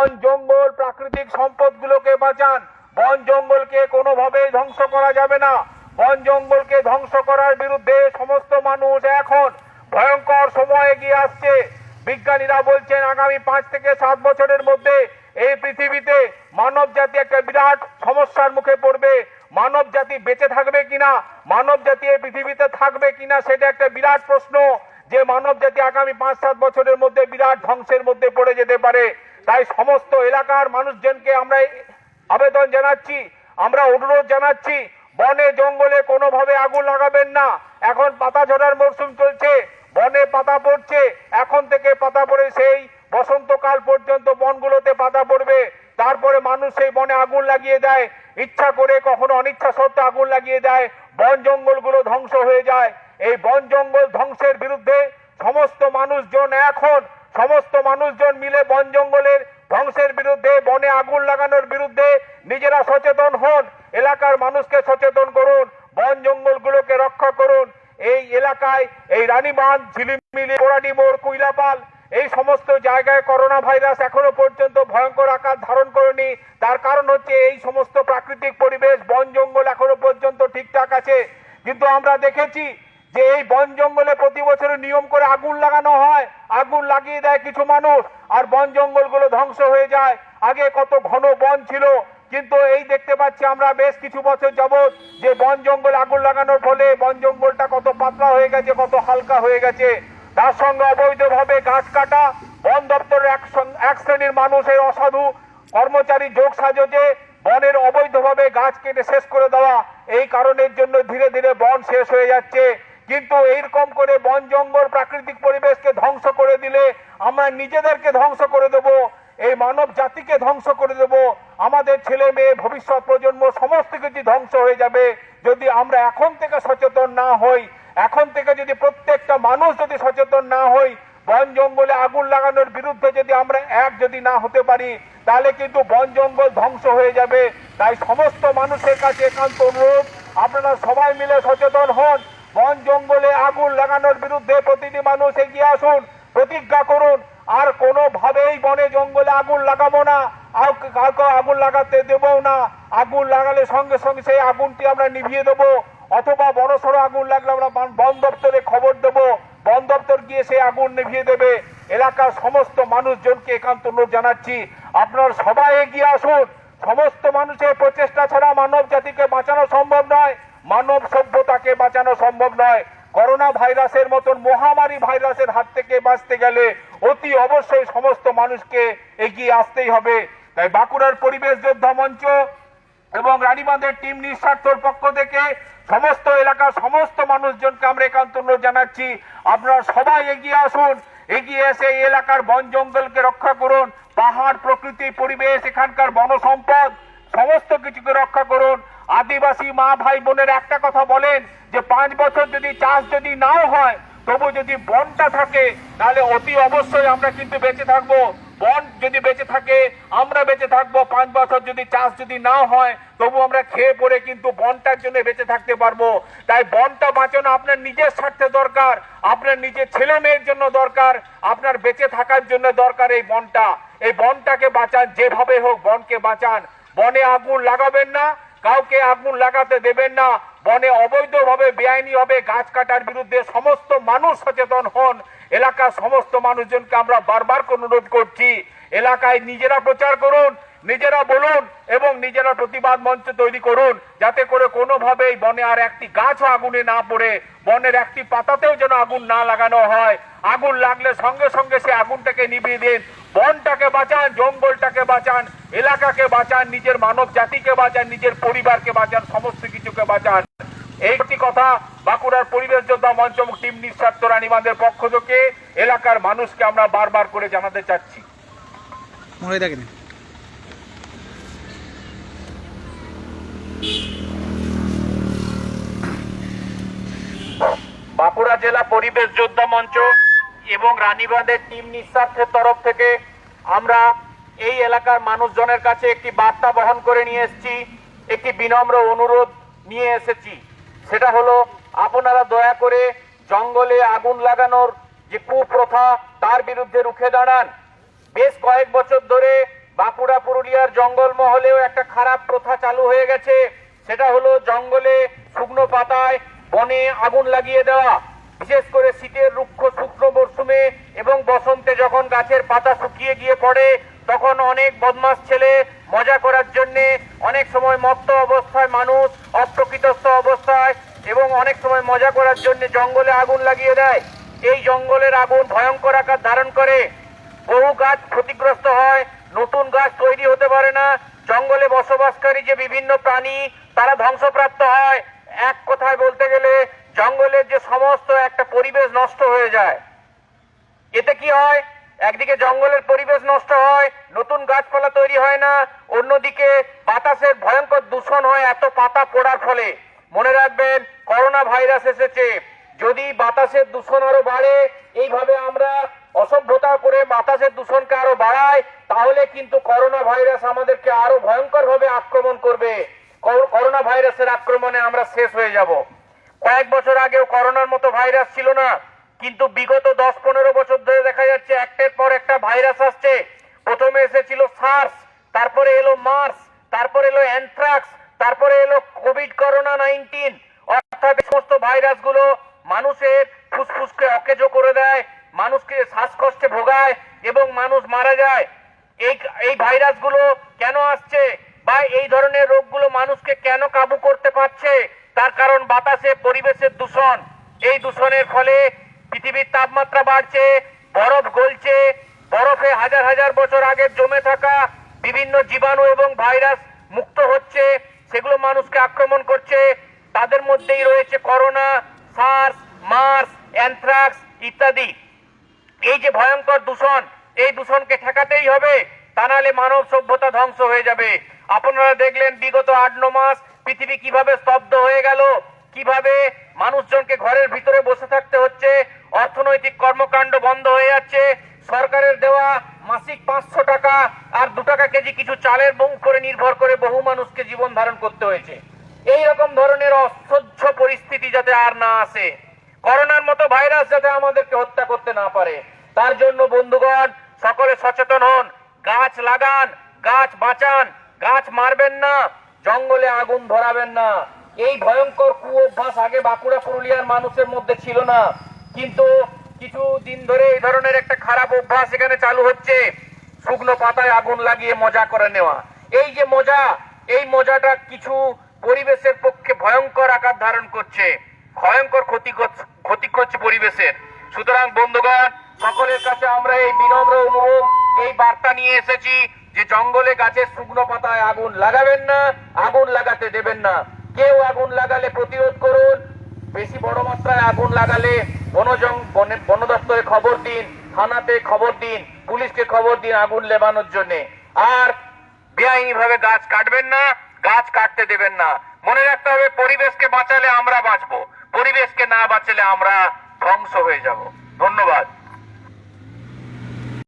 বন জঙ্গল প্রাকৃতিক সম্পদগুলোকে বাঁচান। বন জঙ্গলকে কোনোভাবেই ধ্বংস করা যাবে না। বন জঙ্গলকে ধ্বংস করার বিরুদ্ধে সমস্ত মানুষ এখন ভয়ঙ্কর সময় এগিয়ে আসছে। বিজ্ঞানীরা বলছেন, আগামী পাঁচ থেকে সাত বছরের মধ্যে এই পৃথিবীতে মানব জাতি একটা বিরাট সমস্যার মুখে পড়বে। মানব জাতি বেঁচে থাকবে কিনা? মানব জাতি এই পৃথিবীতে থাকবে কিনা সেটা একটা বিরাট প্রশ্ন যে মানব জাতি আগামী পাঁচ সাত বছরের মধ্যে বিরাট ধ্বংসের মধ্যে পড়ে যেতে পারে। তাই সমস্ত এলাকার মানুষজনকে আমরা আবেদন জানাচ্ছি, আমরা অনুরোধ জানাচ্ছি, বনে, জঙ্গলে কোনোভাবে আগুন লাগাবেন না। এখন পাতা ঝরার মরশুম চলছে, বনে পাতা পড়ছে, এখন থেকে পাতা পড়ে সেই বসন্তকাল পর্যন্ত বনগুলোতে পাতা পড়বে। তারপরে মানুষ সেই বনে আগুন লাগিয়ে দেয়, ইচ্ছা করে কখনো অনিচ্ছা সত্ত্বে আগুন লাগিয়ে দেয়, বন জঙ্গলগুলো ধ্বংস হয়ে যায়। এই বন জঙ্গল ধ্বংসের বিরুদ্ধে সমস্ত মানুষজন এখন সমস্ত মানুষজন মিলে বন জঙ্গলের ধ্বংসের বিরুদ্ধে, বনে আগুন লাগানোর বিরুদ্ধে নিজেরা সচেতন হন, এলাকার মানুষকে সচেতন করুন, বন জঙ্গলগুলোকে রক্ষা করুন। এই এলাকায় এই রানীবাঁধ, ঝিলিমিলি পোড়াটি মোড়, কুইলাপাল, এই সমস্ত জায়গায় করোনা ভাইরাস এখনও পর্যন্ত ভয়ঙ্কর আকার ধারণ করেনি। তার কারণ হচ্ছে এই সমস্ত প্রাকৃতিক পরিবেশ, বন জঙ্গল এখনও পর্যন্ত ঠিকঠাক আছে। কিন্তু আমরা দেখেছি যে এই বন জঙ্গলে প্রতি বছর নিয়ম করে আগুন লাগানো হয়, আগুন লাগিয়ে দেয় কিছু মানুষ, আর বন জঙ্গলগুলো ধ্বংস হয়ে যায়। আগে কত ঘন বন ছিল, কিন্তু এই দেখতে পাচ্ছি আমরা বেশ কিছু বছর যাবত যে বন জঙ্গল আগুন লাগানোর ফলে বন জঙ্গলটা কত পাতলা হয়ে গেছে, কত হালকা হয়ে গেছে। তার সঙ্গে অবৈধভাবে গাছ কাটা, বন দপ্তরের এক শ্রেণির মানুষের অসাধু কর্মচারী যোগ সাজতে বনের অবৈধভাবে গাছ কেটে শেষ করে দেওয়া, এই কারণের জন্য ধীরে ধীরে বন শেষ হয়ে যাচ্ছে। কিন্তু এইরকম করে বন জঙ্গল প্রাকৃতিক পরিবেশকে ধ্বংস করে দিলে আমরা নিজেদেরকে ধ্বংস করে দেব, এই মানব জাতিকে ধ্বংস করে দেব, আমাদের ছেলে মেয়ে, ভবিষ্যৎ প্রজন্ম সমস্ত কিছু ধ্বংস হয়ে যাবে যদি আমরা এখন থেকে সচেতন না হই। এখন থেকে যদি প্রত্যেকটা মানুষ যদি সচেতন না হই, বন জঙ্গলে আগুন লাগানোর বিরুদ্ধে যদি আমরা এক যদি না হতে পারি, তাহলে কিন্তু বন জঙ্গল ধ্বংস হয়ে যাবে। তাই সমস্ত মানুষের কাছে একান্ত অনুরোধ, আপনারা সবাই মিলে সচেতন হন। বন জঙ্গলে আগুন লাগানোর বিরুদ্ধে প্রতিটি মানুষ এগিয়ে আসুন, প্রতিজ্ঞা করুন। আর কোনোভাবেই বনে জঙ্গলে আগুন লাগাবো না। কাউকে আগুন লাগাতে দেবও না। আগুন লাগালে সঙ্গে সঙ্গে সেই আগুনটি আমরা নিভিয়ে দেবো। অথবা বড় সড়ো আগুন লাগলে আমরা বন দপ্তরে খবর দেব। বন দপ্তর গিয়ে সেই আগুন নিভিয়ে দেবে। এলাকার সমস্ত মানুষজনকে একান্ত অনুরোধ জানাচ্ছি, আপনারা সবাই এগিয়ে আসুন। সমস্ত মানুষের প্রচেষ্টা ছাড়া মানব জাতিকে বাঁচানো সম্ভব নয়। মানব সভ্যতাকে বাঁচানো সম্ভব নয়। করোনা ভাইরাসের মতন মহামারী ভাইরাসের হাত থেকে বাঁচতে গেলে অতি অবশ্যই সমস্ত মানুষকে এগিয়ে আসতেই হবে। তাই বাঁকুড়ার পরিবেশ যোদ্ধা মঞ্চ এবং রানীবাঁধের টিম নিঃস্বার্থর পক্ষ থেকে সমস্ত এলাকার সমস্ত মানুষজনকে আমরা একান্ত অনুরোধ জানাচ্ছি, আপনারা সবাই এগিয়ে আসুন, এগিয়ে এসে এলাকার বন জঙ্গলকে রক্ষা করুন, পাহাড়, প্রকৃতি, পরিবেশ, এখানকার বনসম্পদ, সমস্ত কিছুকে রক্ষা করুন। আদিবাসী মা ভাই বোনের একটা কথা বলেন যে পাঁচ বছর যদি চাষ যদি নাও হয়, তবু যদি বনটা থাকে, তাহলে অতি অবশ্যই আমরা কিন্তু বেঁচে থাকব। বন যদি বেঁচে থাকে, আমরা বেঁচে থাকব। পাঁচ বছর যদি চাষ যদি না হয়, তবু আমরা খেয়ে পরে কিন্তু বনটার জন্য বেঁচে থাকতে পারব। তাই বনটা বাঁচানো আপনার নিজের স্বার্থে দরকার, আপনার নিজের ছেলে মেয়ের জন্য দরকার, আপনার বেঁচে থাকার জন্য দরকার এই বনটা। এই বনটাকে বাঁচান, যেভাবে হোক বনকে বাঁচান। বনে আগুন লাগাবেন না কাউকে আগুন লাগাতে দেবেন না। বনে অবৈধভাবে বেআইনি ভাবে গাছ কাটার বিরুদ্ধে সমস্ত মানুষ সচেতন হন। এলাকার সমস্ত মানুষজনকে আমরা বারবার অনুরোধ করছি, এলাকায় নিজেরা প্রচার করুন, নিজেরা বলুন এবং নিজেরা প্রতিবাদ মঞ্চ তৈরি করুন, যাতে করে কোনোভাবেই বনে আর একটি গাছও আগুনে না পড়ে, বনের একটি পাতাতেও যেন আগুন না লাগানো হয়। আগুন লাগলে সঙ্গে সঙ্গে সে আগুনটাকে নিভিয়ে দিন। বনটাকে বাঁচান জঙ্গলটাকে বাঁচান এলাকাকে বাঁচান নিজের মানব জাতিকে বাঁচান নিজের পরিবারকে বাঁচান সমস্ত কিছুকে বাঁচান। এইটি কথা বাঁকুড়ার পরিবেশ যোদ্ধা মঞ্চ এবং টিম নিঃস্বার্থ রানীবান্ধের পক্ষ থেকে এলাকার মানুষকে আমরা বারবার করে জানাতে চাচ্ছি। বাঁকুড়া জেলা পরিবেশ যোদ্ধা মঞ্চ এবং রানীবাঁধের টিম নিঃস্বার্থের তরফ থেকে আমরা এই এলাকার মানুষজনের কাছে একটি বার্তা বহন করে নিয়ে এসেছি, একটি বিনম্র অনুরোধ নিয়ে এসেছি। সেটা হলো, আপনারা দয়া করে জঙ্গলে আগুন লাগানোর যে কুপ্রথা, তার বিরুদ্ধে রুখে দাঁড়ান। বেশ কয়েক বছর ধরে বাঁকুড়া, পুরুলিয়ার জঙ্গল মহলেও একটা খারাপ প্রথা চালু হয়ে গেছে। সেটা হলো, জঙ্গলে শুকনো পাতায় বনে আগুন লাগিয়ে দেওয়া। বিশেষ করে শীতের রুক্ষ শুকনো মরশুমে এবং বসন্তে যখন গাছের পাতা শুকিয়ে গিয়ে পড়ে, তখন অনেক বদমাস ছেলে মজা করার জন্য অনেক সময় মত্ত অবস্থায় মানুষ, অপ্রকৃতস্থ অবস্থায় এবং অনেক সময় মজা করার জন্য জঙ্গলে আগুন লাগিয়ে দেয়। এই জঙ্গলের আগুন ভয়ঙ্কর আকার ধারণ করে। বহু গাছ ক্ষতিগ্রস্ত হয়, নতুন গাছ তৈরি হতে পারে না। জঙ্গলে বসবাসকারী যে বিভিন্ন প্রাণী, তারা ধ্বংসপ্রাপ্ত হয়। এক কথায় বলতে গেলে জঙ্গলের যে সমস্ত একটা পরিবেশ নষ্ট হয়ে যায়, এতে কি হয়? একদিকে জঙ্গলের পরিবেশ নষ্ট হয়, নতুন গাছপালা তৈরি হয় না, অন্যদিকে বাতাসের ভয়ঙ্কর দূষণ হয়, এত পাতা পড়ার ফলে। মনে রাখবেন, করোনা ভাইরাস এসেছে। যদি বাতাসের দূষণ আরও বাড়ে, এইভাবে আমরা অসভ্যতা করে বাতাসের দূষণকে আরও বাড়াই, তাহলে কিন্তু করোনা ভাইরাস আমাদেরকে আরও ভয়ঙ্কর ভাবে আক্রমণ করবে। কর- করোনা ভাইরাসের আক্রমণে আমরা শেষ হয়ে যাব। কয়েক বছর আগেও করোনার মতো ভাইরাস ছিল না, কিন্তু বিগত দশ পনেরো বছর ধরে দেখা যাচ্ছে একটার পর একটা ভাইরাস আসছে। প্রথমে এসেছিল সার্স তারপরে এলো মার্স তারপরে এলো অ্যানথ্রাক্স তারপরে এলো কোভিড করোনা নাইনটিন অর্থাৎ সমস্ত ভাইরাসগুলো মানুষের ফুসফুসকে অকেজো করে দেয়, মানুষকে শ্বাসকষ্টে ভোগায় এবং মানুষ মারা যায়। এই এই ভাইরাসগুলো কেন আসছে বা এই ধরনের রোগগুলো মানুষকে কেন কাবু করতে পারছে? তার কারণ বাতাসে পরিবেশের দূষণ। এই দূষণের ফলে পৃথিবীর তাপমাত্রা বাড়ছে, বরফ গলছে। বরফে হাজার হাজার বছর আগে জমে থাকা বিভিন্ন জীবাণু এবং ভাইরাস মুক্ত হচ্ছে, সেগুলো মানুষকে আক্রমণ করছে। তাদের মধ্যেই রয়েছে করোনা, সার্স, মার্স, অ্যানথ্রাক্স ইত্যাদি। এই যে ভয়ঙ্কর দূষণ, এই দূষণকে ঠেকাতেই হবে, তা নাহলে মানব সভ্যতা ধ্বংস হয়ে যাবে। আপনারা দেখলেন বিগত আট ন মাস পৃথিবী কীভাবে স্তব্ধ হয়ে গেল, কীভাবে মানুষজনকে ঘরের ভিতরে বসে থাকতে হচ্ছে, অর্থনৈতিক কর্মকাণ্ড বন্ধ হয়ে যাচ্ছে, সরকারের দেওয়া মাসিক পাঁচশো টাকা আর দু টাকা কেজি কিছু চালের বউ করে নির্ভর করে বহু মানুষকে জীবন ধারণ করতে হয়েছে। এই রকম ধরনের অসহ্য পরিস্থিতি যাতে আর না আসে, করোনার মতো ভাইরাস যাতে আমাদেরকে হত্যা করতে না পারে, তার জন্য বন্ধুগণ, সকলে সচেতন হন, গাছ লাগান, গাছ বাঁচান, গাছ মারবেন না জঙ্গলে আগুন ধরাবেন না। এই ভয়ঙ্কর কু অভ্যাস আগে বাঁকুড়া পুরুলিয়ার মানুষের মধ্যে ছিল না। কিন্তু কিছু দিন ধরে এই ধরনের একটা খারাপ অভ্যাস এখানে চালু হচ্ছে। শুকনো পাতায় আগুন লাগিয়ে মজা করে নেওয়া। এই যে মজা, এই মজাটা কিছু পরিবেশের পক্ষে ভয়ঙ্কর আকার ধারণ করছে। ভয়ঙ্কর ক্ষতি ক্ষতি করছে পরিবেশের। সুতরাং বন্ধুগণ, সকলের কাছে আমরা এই বিনম্র অনুরোধ, এই বার্তা নিয়ে এসেছি। যে জঙ্গলে গাছের শুকনো পাতায় আগুন লাগাবেন না, আগুন লাগাতে দেবেন না। কেউ আগুন লাগালে প্রতিরোধ করুন। বেশি বড় মাত্রায় আগুন লাগালে বনজং বনে- দপ্তরে খবর দিন, থানাতে খবর দিন, পুলিশকে খবর দিন আগুন লেবানোর জন্য। আর বেআইনি ভাবে গাছ কাটবেন না, গাছ কাটতে দেবেন না। মনে রাখতে হবে, পরিবেশকে বাঁচালে আমরা বাঁচবো। পরিবেশকে না বাঁচালে আমরা ধ্বংস হয়ে যাব। ধন্যবাদ।